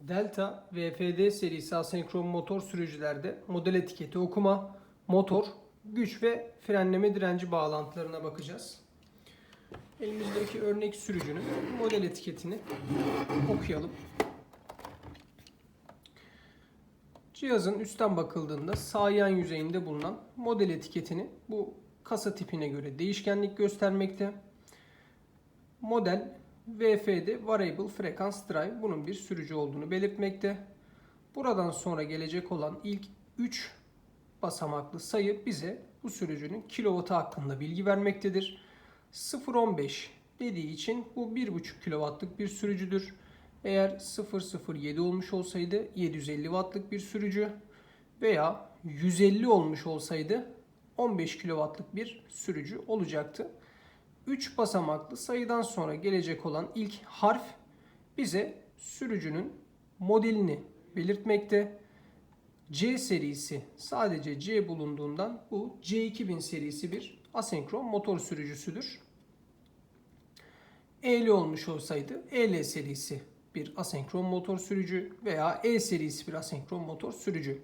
Delta VFD serisi asenkron motor sürücülerde model etiketi okuma, motor, güç ve frenleme direnci bağlantılarına bakacağız. Elimizdeki örnek sürücünün model etiketini okuyalım. Cihazın üstten bakıldığında sağ yan yüzeyinde bulunan model etiketini bu kasa tipine göre değişkenlik göstermekte. Model VFD Variable Frequency Drive bunun bir sürücü olduğunu belirtmekte. Buradan sonra gelecek olan ilk 3 basamaklı sayı bize bu sürücünün kilovatı hakkında bilgi vermektedir. 0.15 dediği için bu 1.5 kW'lık bir sürücüdür. Eğer 007 olmuş olsaydı 750 wattlık bir sürücü veya 150 olmuş olsaydı 15 kW'lık bir sürücü olacaktı. 3 basamaklı sayıdan sonra gelecek olan ilk harf bize sürücünün modelini belirtmekte. C serisi sadece C bulunduğundan bu C2000 serisi bir asenkron motor sürücüsüdür. EL olmuş olsaydı EL serisi bir asenkron motor sürücü veya E serisi bir asenkron motor sürücü.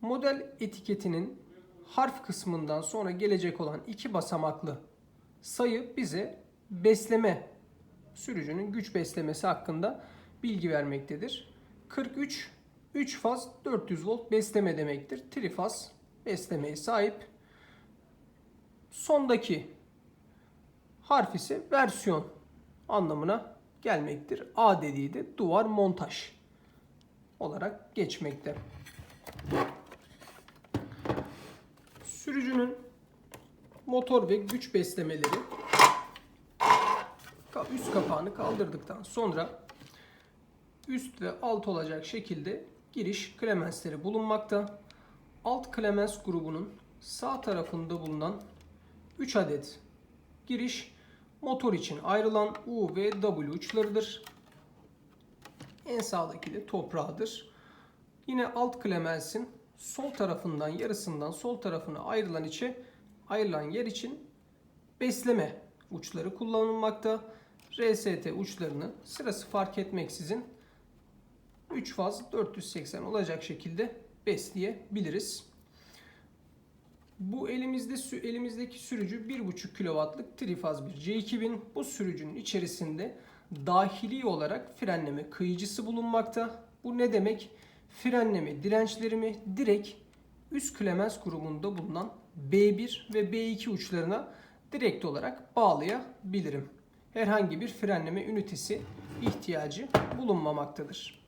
Model etiketinin harf kısmından sonra gelecek olan iki basamaklı sayı bize besleme sürücünün güç beslemesi hakkında bilgi vermektedir. 43 3 faz 400 volt besleme demektir. Trifaz beslemeye sahip. Sondaki harf ise versiyon anlamına gelmektir. A dediği de duvar montaj olarak geçmekte. Sürücünün motor ve güç beslemeleri üst kapağını kaldırdıktan sonra üst ve alt olacak şekilde giriş klemensleri bulunmakta. Alt klemens grubunun sağ tarafında bulunan 3 adet giriş motor için ayrılan U ve W uçlarıdır. En sağdaki de toprağıdır. Yine alt klemensin sol tarafından yarısından sol tarafına ayrılan içe ayrılan yer için besleme uçları kullanılmakta. RST uçlarını sırası fark etmeksizin 3 faz 480 olacak şekilde besleyebiliriz. Bu elimizde elimizdeki sürücü 1.5 kW'lık trifaz bir C2000. Bu sürücünün içerisinde dahili olarak frenleme kıyıcısı bulunmakta. Bu ne demek? Frenleme dirençlerimi direkt üst klemens grubunda bulunan B1 ve B2 uçlarına direkt olarak bağlayabilirim. Herhangi bir frenleme ünitesi ihtiyacı bulunmamaktadır.